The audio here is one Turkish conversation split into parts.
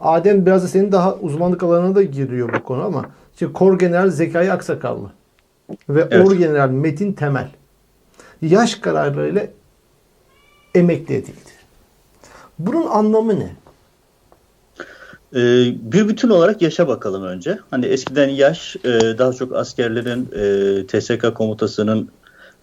Adem biraz da senin daha uzmanlık alanına da giriyor bu konu ama işte Kor General Zekai Aksakallı ve Evet. Or General Metin Temel yaş kararlarıyla emekli edildi. Bunun anlamı ne? Ee, bir bütün olarak yaşa bakalım önce. Hani eskiden yaş e, daha çok askerlerin e, TSK komutasının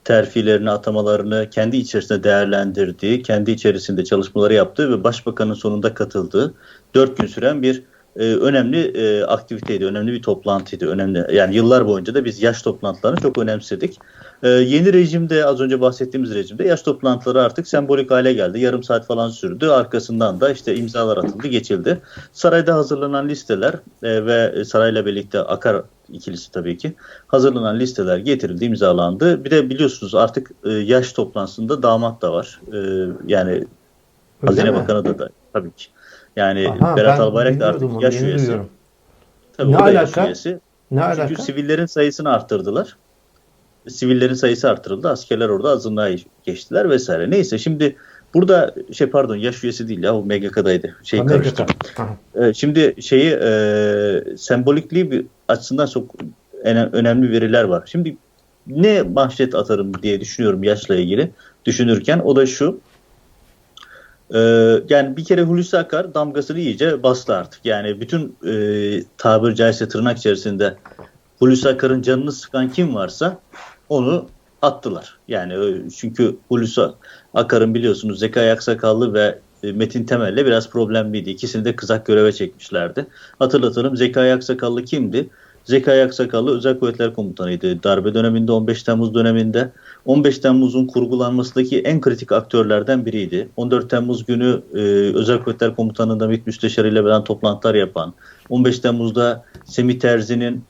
terfilerini, atamalarını kendi içerisinde değerlendirdiği, kendi içerisinde çalışmaları yaptığı ve başbakanın sonunda katıldığı dört gün süren bir e, önemli e, aktiviteydi, önemli bir toplantıydı. Önemli yani yıllar boyunca da biz yaş toplantılarını çok önemsedik. E, yeni rejimde az önce bahsettiğimiz rejimde yaş toplantıları artık sembolik hale geldi. Yarım saat falan sürdü. Arkasından da işte imzalar atıldı, geçildi. Sarayda hazırlanan listeler e, ve sarayla birlikte akar ikilisi tabii ki hazırlanan listeler getirildi, imzalandı. Bir de biliyorsunuz artık e, yaş toplantısında damat da var. E, yani Hazine mi? Bakanı da da tabii ki. Yani Aha, Berat Albayrak da artık yaş üyesi. duyuyorum. Tabii Ne o da yaş alaka? üyesi. Ne Çünkü alaka? sivillerin sayısını arttırdılar. Sivillerin sayısı arttırıldı. Askerler orada azınlığa geçtiler vesaire. Neyse şimdi burada şey pardon yaş üyesi değil ya o MGK'daydı. Şey. Aha. Ee, Şimdi şeyi e, sembolikliği bir açısından çok önemli veriler var. Şimdi ne manşet atarım diye düşünüyorum yaşla ilgili düşünürken o da şu. Ee, yani bir kere Hulusi Akar damgasını iyice bastı artık. Yani bütün e, tabiri caizse tırnak içerisinde Hulusi Akar'ın canını sıkan kim varsa onu attılar. Yani ö- çünkü Hulusi Akar'ın biliyorsunuz Zekai Aksakallı ve e, Metin Temel'le biraz problemliydi. İkisini de kızak göreve çekmişlerdi. Hatırlatalım Zekai Aksakallı kimdi? Zekai Aksakallı Özel Kuvvetler Komutanıydı. Darbe döneminde 15 Temmuz döneminde 15 Temmuz'un kurgulanmasındaki en kritik aktörlerden biriydi. 14 Temmuz günü e, Özel Kuvvetler Komutanı'nda MİT Müsteşarı ile beraber toplantılar yapan, 15 Temmuz'da Semih Terzi'nin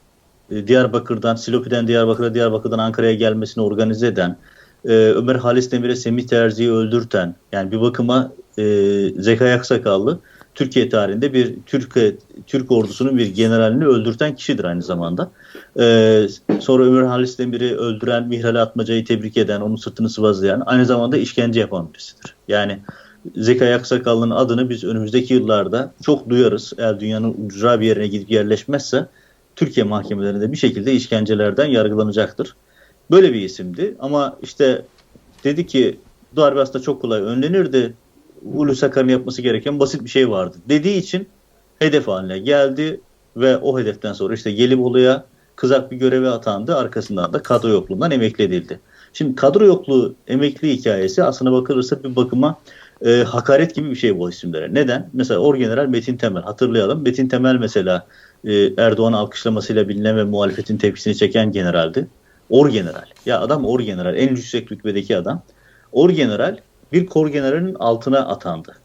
e, Diyarbakır'dan, Silopi'den Diyarbakır'a, Diyarbakır'dan Ankara'ya gelmesini organize eden, e, Ömer Halis Demir'e Semih Terzi'yi öldürten, yani bir bakıma e, Zekai Aksakallı Türkiye tarihinde bir Türk Türk ordusunun bir generalini öldürten kişidir aynı zamanda. Ee, sonra Ömer Halis Demir'i öldüren, Mihrali Atmaca'yı tebrik eden, onun sırtını sıvazlayan, aynı zamanda işkence yapan birisidir. Yani Zekai Aksakallı'nın adını biz önümüzdeki yıllarda çok duyarız. Eğer dünyanın ucra bir yerine gidip yerleşmezse Türkiye mahkemelerinde bir şekilde işkencelerden yargılanacaktır. Böyle bir isimdi ama işte dedi ki darbe aslında çok kolay önlenirdi. Hulusi Akar'ın yapması gereken basit bir şey vardı. Dediği için hedef haline geldi ve o hedeften sonra işte Gelibolu'ya kızak bir göreve atandı. Arkasından da kadro yokluğundan emekli edildi. Şimdi kadro yokluğu emekli hikayesi aslına bakılırsa bir bakıma e, hakaret gibi bir şey bu isimlere. Neden? Mesela Orgeneral Metin Temel hatırlayalım. Metin Temel mesela e, Erdoğan alkışlamasıyla bilinen ve muhalefetin tepkisini çeken generaldi. Orgeneral. Ya adam orgeneral. En yüksek rütbedeki adam. Orgeneral bir kor generalinin altına atandı.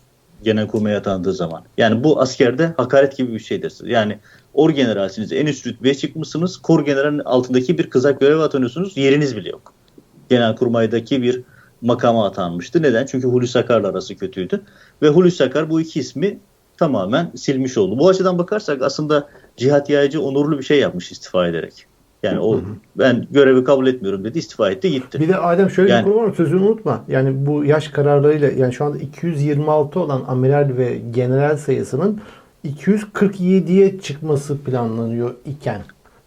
Genelkurmay'a atandığı zaman. Yani bu askerde hakaret gibi bir şeydir. Yani orgeneralsiniz, en üst rütbeye çıkmışsınız. Kor generalin altındaki bir kızak göreve atanıyorsunuz. Yeriniz bile yok. Genelkurmay'daki bir makama atanmıştı. Neden? Çünkü Hulusi Akar'la arası kötüydü. Ve Hulusi Akar bu iki ismi tamamen silmiş oldu. Bu açıdan bakarsak aslında Cihat Yaycı onurlu bir şey yapmış istifa ederek. Yani o ben görevi kabul etmiyorum dedi istifa etti gitti. Bir de Adem şöyle Yani- bir konu var sözünü unutma. Yani bu yaş kararlarıyla yani şu anda 226 olan amiral ve general sayısının 247'ye çıkması planlanıyor iken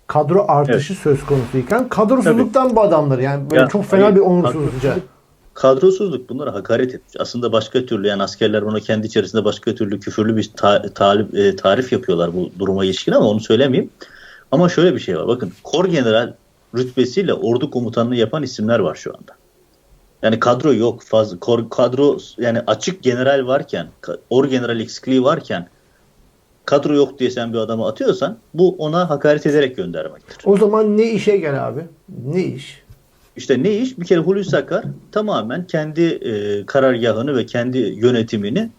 kadro artışı söz konusu iken kadrosuzluktan bu adamlar yani böyle Ya, çok fena hayır, bir onursuzlukça. Kadrosuzluk bunlara hakaret etmiş. Aslında başka türlü yani askerler buna kendi içerisinde başka türlü küfürlü bir ta- talip- e, tarif yapıyorlar bu duruma ilişkin ama onu söylemeyeyim. Ama şöyle bir şey var. Bakın kor general rütbesiyle ordu komutanlığı yapan isimler var şu anda. Yani kadro yok fazla. Kor, kadro yani açık general varken, or general eksikliği varken kadro yok diye sen bir adamı atıyorsan bu ona hakaret ederek göndermektir. O zaman ne işe gel abi? Ne iş? İşte ne iş? Bir kere Hulusi Akar tamamen kendi e, karargahını ve kendi yönetimini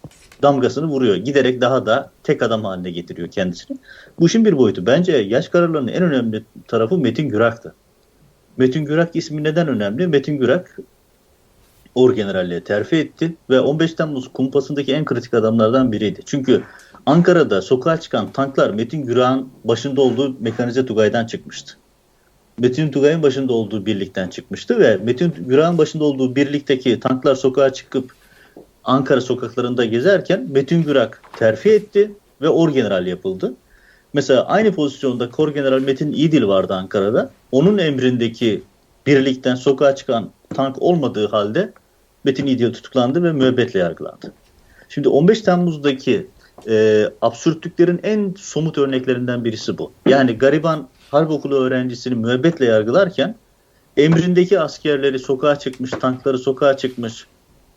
damgasını vuruyor. Giderek daha da tek adam haline getiriyor kendisini. Bu işin bir boyutu. Bence yaş kararlarının en önemli tarafı Metin Gürak'tı. Metin Gürak ismi neden önemli? Metin Gürak Orgeneralliğe terfi etti ve 15 Temmuz kumpasındaki en kritik adamlardan biriydi. Çünkü Ankara'da sokağa çıkan tanklar Metin Gürak'ın başında olduğu mekanize Tugay'dan çıkmıştı. Metin Tugay'ın başında olduğu birlikten çıkmıştı ve Metin Gürak'ın başında olduğu birlikteki tanklar sokağa çıkıp Ankara sokaklarında gezerken Metin Gürak terfi etti ve orgeneral yapıldı. Mesela aynı pozisyonda Kor General Metin İdil vardı Ankara'da. Onun emrindeki birlikten sokağa çıkan tank olmadığı halde Metin İdil tutuklandı ve müebbetle yargılandı. Şimdi 15 Temmuz'daki e, absürtlüklerin en somut örneklerinden birisi bu. Yani gariban harp okulu öğrencisini müebbetle yargılarken emrindeki askerleri sokağa çıkmış, tankları sokağa çıkmış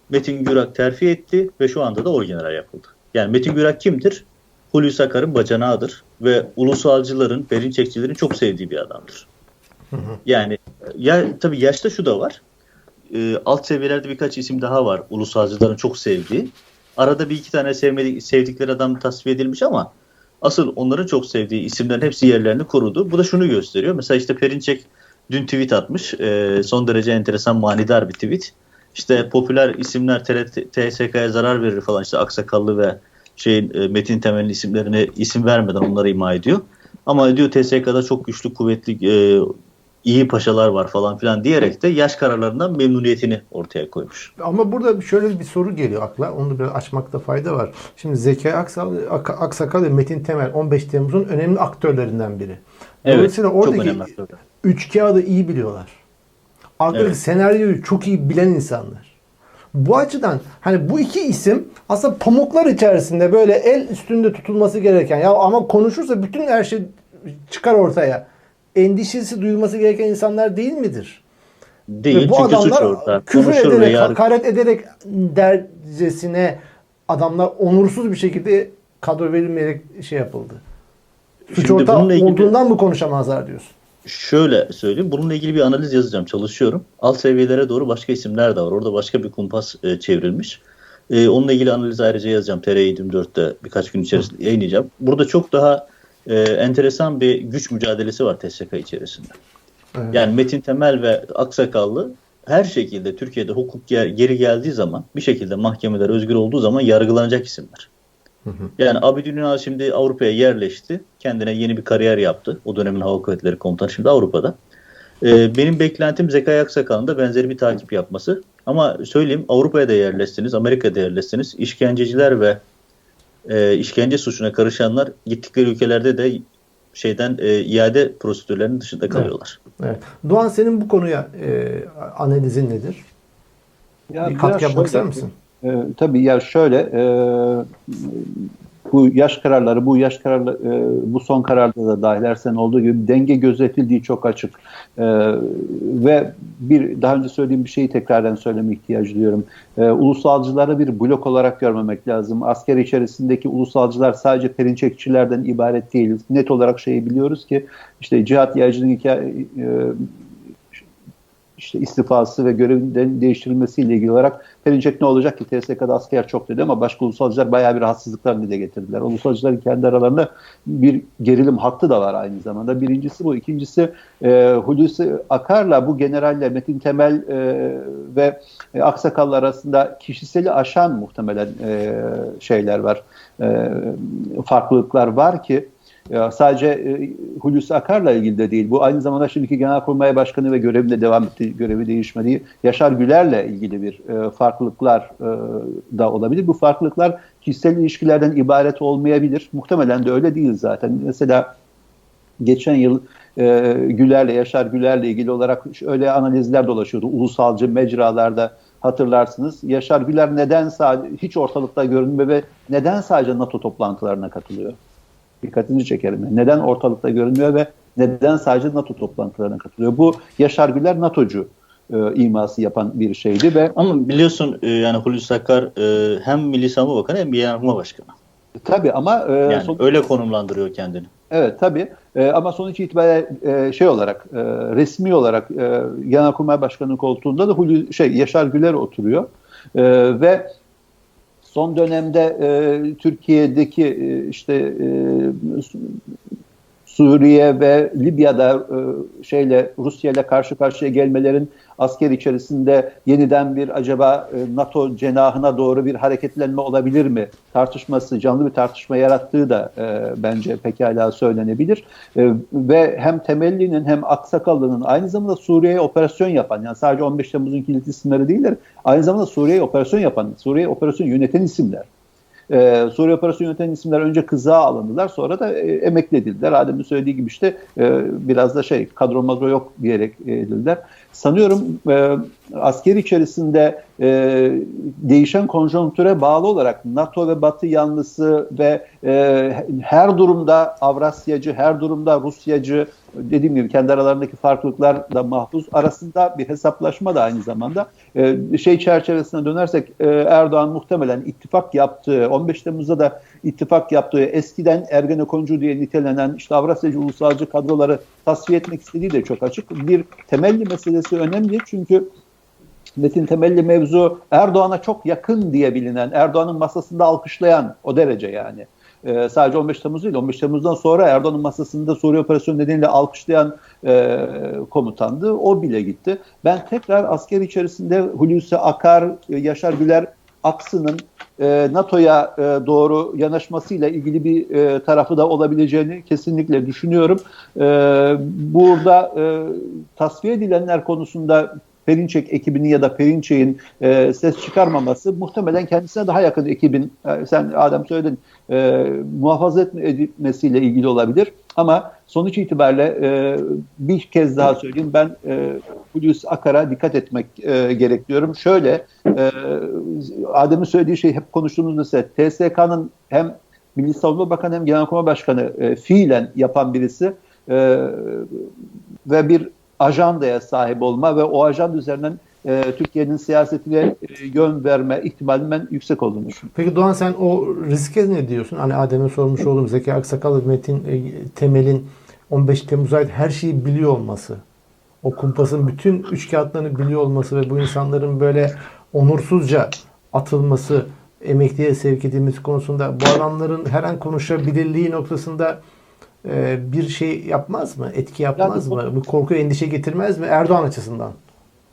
Metin Gürak terfi etti ve şu anda da orgeneral yapıldı. Yani Metin Gürak kimdir? Hulusi Akar'ın bacanağıdır ve ulusalcıların, perinçekçilerin çok sevdiği bir adamdır. Yani ya tabii yaşta şu da var. E, alt seviyelerde birkaç isim daha var ulusalcıların çok sevdiği. Arada bir iki tane sevmedik, sevdikleri adam tasfiye edilmiş ama asıl onların çok sevdiği isimlerin hepsi yerlerini korudu. Bu da şunu gösteriyor. Mesela işte Perinçek dün tweet atmış. E, son derece enteresan manidar bir tweet. İşte popüler isimler TSK'ya zarar verir falan işte Aksakallı ve şeyin e, Metin Temel'in isimlerine isim vermeden onları ima ediyor. Ama diyor TSK'da çok güçlü, kuvvetli, e, iyi paşalar var falan filan diyerek de yaş kararlarından memnuniyetini ortaya koymuş. Ama burada şöyle bir soru geliyor akla. Onu biraz açmakta fayda var. Şimdi Zekai Aksal, Ak- Aksakal ve Metin Temel 15 Temmuz'un önemli aktörlerinden biri. Dolayısıyla çok oradaki üç kağıdı iyi biliyorlar. Arkadaki Evet. senaryoyu çok iyi bilen insanlar. Bu açıdan hani bu iki isim aslında pamuklar içerisinde böyle el üstünde tutulması gereken ya ama konuşursa bütün her şey çıkar ortaya. Endişesi duyulması gereken insanlar değil midir? Değil Ve bu çünkü suç adamlar ortağı. küfür Konuşur ederek, yargı- hakaret ederek dercesine adamlar onursuz bir şekilde kadro verilmeyerek şey yapıldı. Suç Şimdi ortağı ilgili- olduğundan mı konuşamazlar diyorsun? Şöyle söyleyeyim. Bununla ilgili bir analiz yazacağım. Çalışıyorum. Alt seviyelere doğru başka isimler de var. Orada başka bir kumpas e, çevrilmiş. E, onunla ilgili analiz ayrıca yazacağım. TR 24'te birkaç gün içerisinde yayınlayacağım. Burada çok daha e, enteresan bir güç mücadelesi var TSK içerisinde. Evet. Yani Metin Temel ve Aksakallı her şekilde Türkiye'de hukuk ger- geri geldiği zaman bir şekilde mahkemeler özgür olduğu zaman yargılanacak isimler. Yani Abidin Ünal şimdi Avrupa'ya yerleşti. Kendine yeni bir kariyer yaptı. O dönemin Hava Kuvvetleri Komutanı şimdi Avrupa'da. Ee, benim beklentim Zekai Aksakal'ın da benzeri bir takip yapması. Ama söyleyeyim Avrupa'ya da yerleşsiniz, Amerika'da yerleşsiniz. İşkenceciler ve e, işkence suçuna karışanlar gittikleri ülkelerde de şeyden e, iade prosedürlerinin dışında kalıyorlar. Evet. Doğan senin bu konuya e, analizin nedir? Ya bir katkı yapmak ister misin? E, tabii ya şöyle e, bu yaş kararları bu yaş kararlı e, bu son kararda da dahil her sene olduğu gibi denge gözetildiği çok açık E, ve bir daha önce söylediğim bir şeyi tekrardan söyleme ihtiyacı duyuyorum. E, ulusalcıları bir blok olarak görmemek lazım. Asker içerisindeki ulusalcılar sadece perinçekçilerden ibaret değil. Net olarak şeyi biliyoruz ki işte cihat yaycının hikaye, e, işte istifası ve görevinden değiştirilmesiyle ilgili olarak Perinçek ne olacak ki TSK'da asker çok dedi ama başka ulusalcılar bayağı bir rahatsızlıklar dile getirdiler. Ulusalcıların kendi aralarında bir gerilim hattı da var aynı zamanda. Birincisi bu. İkincisi e, Hulusi Akar'la bu generalle Metin Temel e, ve e, Aksakallı arasında kişiseli aşan muhtemelen e, şeyler var. E, farklılıklar var ki ya sadece e, Hulusi Akar'la ilgili de değil. Bu aynı zamanda şimdiki Genelkurmay Başkanı ve görevinde devam etti, görevi değişmediği Yaşar Güler'le ilgili bir e, farklılıklar e, da olabilir. Bu farklılıklar kişisel ilişkilerden ibaret olmayabilir. Muhtemelen de öyle değil zaten. Mesela geçen yıl e, Güler'le, Yaşar Güler'le ilgili olarak öyle analizler dolaşıyordu. Ulusalcı mecralarda hatırlarsınız. Yaşar Güler neden sadece hiç ortalıkta görünmüyor ve neden sadece NATO toplantılarına katılıyor? Dikkatinizi çekerim. Neden ortalıkta görünmüyor ve neden sadece NATO toplantılarına katılıyor? Bu Yaşar Güler NATO'cu e, iması yapan bir şeydi ve Ama biliyorsun e, yani Hulusi Akar e, hem Milli Savunma Bakanı hem Genelkurmay Başkanı. tabii ama e, Yani son- öyle konumlandırıyor kendini. Evet tabii E, ama sonuç itibariyle e, şey olarak e, resmi olarak e, Genelkurmay Başkanı koltuğunda da Hulu, şey Yaşar Güler oturuyor E, ve son dönemde e, Türkiye'deki e, işte e, Suriye ve Libya'da e, şeyle Rusya ile karşı karşıya gelmelerin asker içerisinde yeniden bir acaba e, NATO cenahına doğru bir hareketlenme olabilir mi tartışması canlı bir tartışma yarattığı da e, bence pekala söylenebilir E, ve hem Temelli'nin hem Aksakallı'nın aynı zamanda Suriye'ye operasyon yapan yani sadece 15 Temmuz'un kilit isimleri değiller aynı zamanda Suriye'ye operasyon yapan Suriye'ye operasyon yöneten isimler. E, Suriye Operasyonu yöneten isimler önce kızağa alındılar sonra da e, emekli edildiler. Adem'in söylediği gibi işte e, biraz da şey kadro madro yok diyerek e, edildiler. Sanıyorum e, asker içerisinde e, değişen konjonktüre bağlı olarak NATO ve Batı yanlısı ve e, her durumda Avrasyacı, her durumda Rusyacı dediğim gibi kendi aralarındaki farklılıklar da mahpus arasında bir hesaplaşma da aynı zamanda e, şey çerçevesine dönersek e, Erdoğan muhtemelen ittifak yaptığı 15 Temmuz'da da ittifak yaptığı eskiden Ergenekoncu diye nitelenen işte Avrasyacı ulusalcı kadroları tasfiye etmek istediği de çok açık. Bir temelli meselesi önemli çünkü Metin temelli mevzu Erdoğan'a çok yakın diye bilinen, Erdoğan'ın masasında alkışlayan o derece yani. Ee, sadece 15 Temmuz değil, 15 Temmuz'dan sonra Erdoğan'ın masasında Suriye operasyonu nedeniyle alkışlayan e, komutandı. O bile gitti. Ben tekrar asker içerisinde Hulusi Akar, Yaşar Güler aksının e, NATO'ya e, doğru yanaşmasıyla ilgili bir e, tarafı da olabileceğini kesinlikle düşünüyorum. E, burada e, tasfiye edilenler konusunda Perinçek ekibinin ya da Perinçek'in e, ses çıkarmaması muhtemelen kendisine daha yakın ekibin, e, sen Adem söyledin, e, muhafaza etme, etmesiyle ilgili olabilir. Ama sonuç itibariyle e, bir kez daha söyleyeyim ben e, Hulusi Akar'a dikkat etmek e, gerekiyorum. Şöyle e, Adem'in söylediği şey hep konuştuğumuz mesela TSK'nın hem Milli Savunma Bakanı hem Genelkurmay Başkanı e, fiilen yapan birisi e, ve bir ajandaya sahip olma ve o ajanda üzerinden e, Türkiye'nin siyasetine e, yön verme ihtimalinin ben yüksek olduğunu düşünüyorum. Peki Doğan sen o riske ne diyorsun? Hani Adem'e sormuş olduğum Zeki Aksakal ve Metin e, Temel'in 15 Temmuz'a ait her şeyi biliyor olması. O kumpasın bütün üç kağıtlarını biliyor olması ve bu insanların böyle onursuzca atılması, emekliye sevk edilmesi konusunda bu adamların her an konuşabilirliği noktasında bir şey yapmaz mı? Etki yapmaz Yani mı? Bir korku endişe getirmez mi Erdoğan açısından?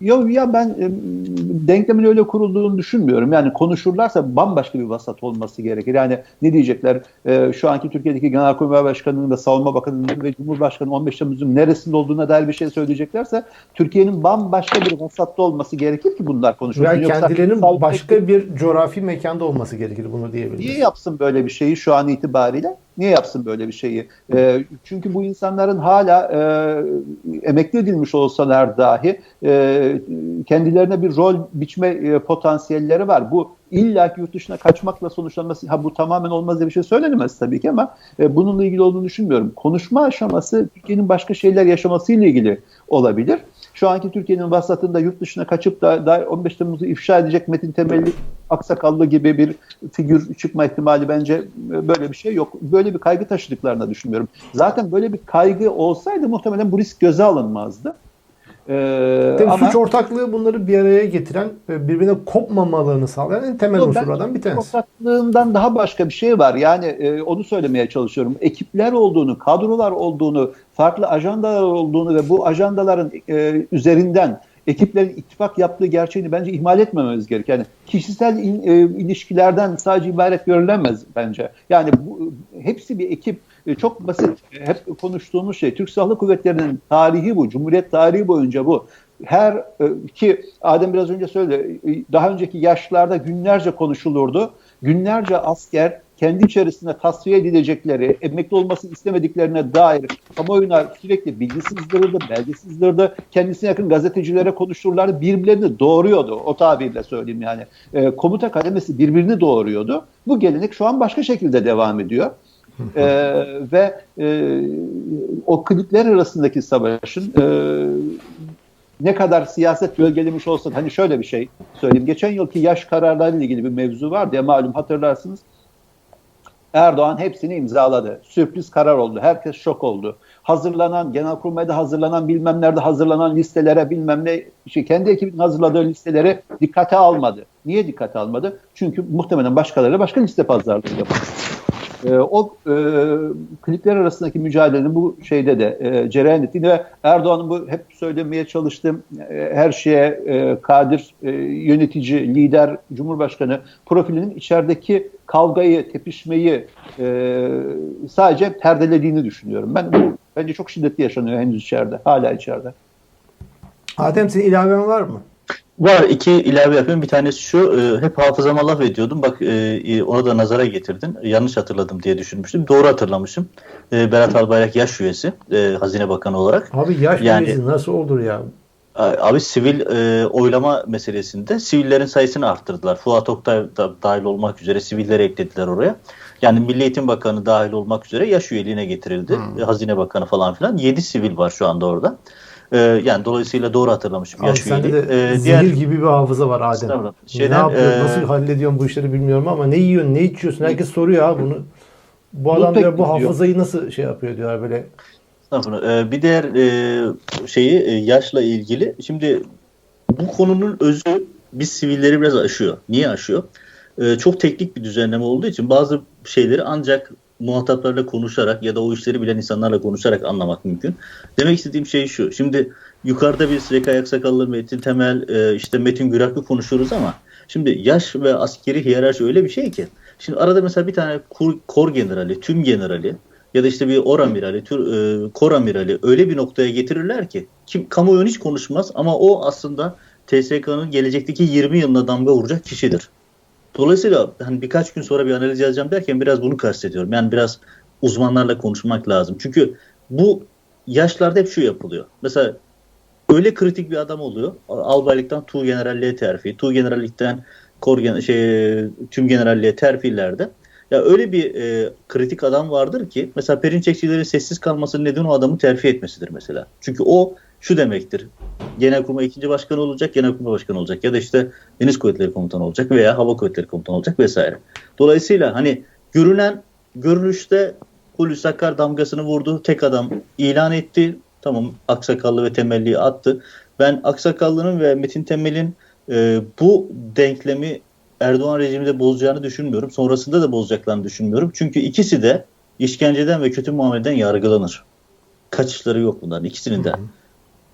Yok ya ben e, denklemin öyle kurulduğunu düşünmüyorum. Yani konuşurlarsa bambaşka bir vasat olması gerekir. Yani ne diyecekler? E, şu anki Türkiye'deki Genelkurmay Başkanı'nın ve Savunma Bakanı'nın ve Cumhurbaşkanı 15 Temmuz'un neresinde olduğuna dair bir şey söyleyeceklerse Türkiye'nin bambaşka bir vasatta olması gerekir ki bunlar konuşulsun. Yoksa kendilerinin başka bir coğrafi mekanda olması gerekir bunu diyebiliriz. Niye yapsın böyle bir şeyi şu an itibariyle? Niye yapsın böyle bir şeyi? E, çünkü bu insanların hala e, emekli edilmiş olsalar dahi e, kendilerine bir rol biçme e, potansiyelleri var. Bu illa ki yurt dışına kaçmakla sonuçlanması, ha bu tamamen olmaz diye bir şey söylenemez tabii ki ama e, bununla ilgili olduğunu düşünmüyorum. Konuşma aşaması Türkiye'nin başka şeyler yaşamasıyla ilgili olabilir. Şu anki Türkiye'nin vasatında yurt dışına kaçıp da, da 15 Temmuz'u ifşa edecek Metin Temelli aksakallı gibi bir figür çıkma ihtimali bence böyle bir şey yok. Böyle bir kaygı taşıdıklarını düşünmüyorum. Zaten böyle bir kaygı olsaydı muhtemelen bu risk göze alınmazdı. Ee, Tabii ama suç ortaklığı bunları bir araya getiren birbirine kopmamalarını sağlayan en temel ben unsurlardan bir tanesi. ortaklığından daha başka bir şey var. Yani e, onu söylemeye çalışıyorum. Ekipler olduğunu, kadrolar olduğunu, farklı ajandalar olduğunu ve bu ajandaların e, üzerinden ekiplerin ittifak yaptığı gerçeğini bence ihmal etmememiz gerekir. Yani kişisel in, e, ilişkilerden sadece ibaret görülemez bence. Yani bu, hepsi bir ekip. E, çok basit. E, Hep konuştuğumuz şey. Türk Silahlı Kuvvetleri'nin tarihi bu. Cumhuriyet tarihi boyunca bu. Her e, ki Adem biraz önce söyledi. Daha önceki yaşlarda günlerce konuşulurdu. Günlerce asker kendi içerisinde tasfiye edilecekleri, emekli olmasını istemediklerine dair kamuoyuna sürekli bilgi sızdırırdı, belge sızdırırdı. Kendisine yakın gazetecilere konuştururlardı. Birbirlerini doğuruyordu. O tabirle söyleyeyim yani. E, komuta kademesi birbirini doğuruyordu. Bu gelenek şu an başka şekilde devam ediyor. E, ve e, o klipler arasındaki savaşın e, ne kadar siyaset gölgelemiş olsa hani şöyle bir şey söyleyeyim. Geçen yılki yaş kararlarıyla ilgili bir mevzu vardı ya malum hatırlarsınız. Erdoğan hepsini imzaladı. Sürpriz karar oldu. Herkes şok oldu. Hazırlanan, Genelkurmay'da hazırlanan bilmem nerede hazırlanan listelere bilmem ne, şey, kendi ekibinin hazırladığı listeleri dikkate almadı. Niye dikkate almadı? Çünkü muhtemelen başkaları başka liste pazarlığı yapıyor. Ee, o e, klipler arasındaki mücadelenin bu şeyde de e, cereyan ettiğini ve Erdoğan'ın bu hep söylemeye çalıştığım e, her şeye e, kadir e, yönetici, lider, cumhurbaşkanı profilinin içerideki kavgayı, tepişmeyi e, sadece perdelediğini düşünüyorum. Ben bu bence çok şiddetli yaşanıyor henüz içeride, hala içeride. Adem senin ilaven var mı? Var iki ilave yapayım. Bir tanesi şu. e, hep hafızama laf ediyordum. Bak e, e, ona da nazara getirdin. Yanlış hatırladım diye düşünmüştüm. Doğru hatırlamışım. E, Berat Albayrak yaş üyesi. e, Hazine Bakanı olarak. Abi yaş Yani- üyesi nasıl olur ya? Abi sivil e, oylama meselesinde sivillerin sayısını arttırdılar. Fuat Oktay da dahil olmak üzere sivilleri eklediler oraya. Yani Milli Eğitim Bakanı dahil olmak üzere yaş üyeliğine getirildi. Hmm. Hazine Bakanı falan filan. 7 sivil var şu anda orada. E, yani dolayısıyla doğru hatırlamışım Abi yaş sende üyeliği. de E, zehir gibi bir hafıza var Adem. Estağfurullah. ne Şeyden, yapıyorsun, e, nasıl hallediyorsun bu işleri bilmiyorum ama ne yiyorsun, ne içiyorsun? Herkes soruyor ha bunu. Bu adam Mutlak diyor bu diyor. hafızayı nasıl şey yapıyor diyor böyle. Estağfurullah. Ee, bir diğer e, şeyi e, yaşla ilgili. Şimdi bu konunun özü biz sivilleri biraz aşıyor. Niye aşıyor? Çok teknik bir düzenleme olduğu için bazı şeyleri ancak muhataplarla konuşarak ya da o işleri bilen insanlarla konuşarak anlamak mümkün. Demek istediğim şey şu. Şimdi yukarıda biz Zekai Aksakallı, Metin Temel, e, işte Metin Güraklı konuşuyoruz ama şimdi yaş ve askeri hiyerarşi öyle bir şey ki. Şimdi arada mesela bir tane kur, kor generali, tüm generali ya da işte bir oramirali, tür, e, kor amirali öyle bir noktaya getirirler ki kim kamuoyu hiç konuşmaz ama o aslında TSK'nın gelecekteki 20 yılına damga vuracak kişidir. Dolayısıyla hani birkaç gün sonra bir analiz yazacağım derken biraz bunu kastediyorum. Yani biraz uzmanlarla konuşmak lazım. Çünkü bu yaşlarda hep şu yapılıyor. Mesela öyle kritik bir adam oluyor. Albaylıktan Tu generalliğe terfi, Tu generallikten kor gen- şey, tüm generalliğe terfilerde ya öyle bir e, kritik adam vardır ki mesela Perinçekçilerin sessiz kalmasının nedeni o adamı terfi etmesidir mesela. Çünkü o şu demektir. Genelkurmay ikinci başkanı olacak, Genelkurmay başkanı olacak ya da işte Deniz Kuvvetleri Komutanı olacak veya Hava Kuvvetleri Komutanı olacak vesaire. Dolayısıyla hani görünen görünüşte Hulusi Akar damgasını vurdu. Tek adam ilan etti. Tamam Aksakallı ve Temelli'yi attı. Ben Aksakallı'nın ve Metin Temel'in e, bu denklemi Erdoğan rejiminde bozacağını düşünmüyorum. Sonrasında da bozacaklarını düşünmüyorum. Çünkü ikisi de işkenceden ve kötü muameleden yargılanır. Kaçışları yok bunların ikisinin de.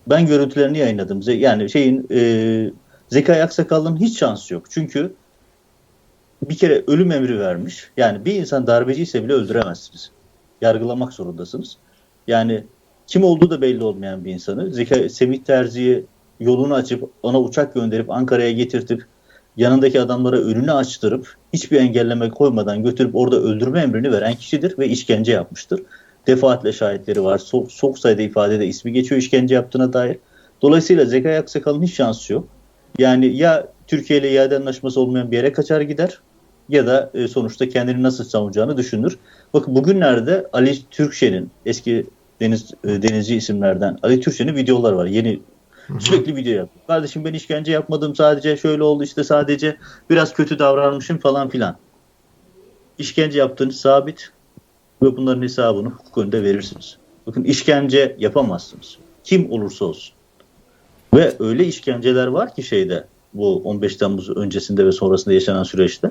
Ben görüntülerini yayınladım. Yani şeyin e, Zekai Aksakallı'nın hiç şansı yok. Çünkü bir kere ölüm emri vermiş. Yani bir insan darbeci ise bile öldüremezsiniz. Yargılamak zorundasınız. Yani kim olduğu da belli olmayan bir insanı Zeka, Semih Terzi'yi yolunu açıp ona uçak gönderip Ankara'ya getirtip yanındaki adamlara önünü açtırıp hiçbir engelleme koymadan götürüp orada öldürme emrini veren kişidir ve işkence yapmıştır. Defaatle şahitleri var. Çok, çok sayıda ifadede ismi geçiyor işkence yaptığına dair. Dolayısıyla Zekai Aksakal'ın hiç şansı yok. Yani ya Türkiye ile iade anlaşması olmayan bir yere kaçar gider ya da e, sonuçta kendini nasıl savunacağını düşünür. Bakın bugünlerde Ali Türkşen'in eski deniz e, denizci isimlerden Ali Türkşen'in videolar var. Yeni sürekli video yapıyor. Kardeşim ben işkence yapmadım sadece şöyle oldu işte sadece biraz kötü davranmışım falan filan. İşkence yaptığınız sabit ve bunların hesabını hukuk önünde verirsiniz. Bakın işkence yapamazsınız. Kim olursa olsun. Ve öyle işkenceler var ki şeyde bu 15 Temmuz öncesinde ve sonrasında yaşanan süreçte.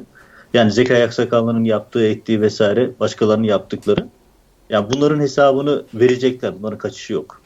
Yani Zekai Aksakallı'nın yaptığı, ettiği vesaire başkalarının yaptıkları. Yani bunların hesabını verecekler. Bunların kaçışı yok.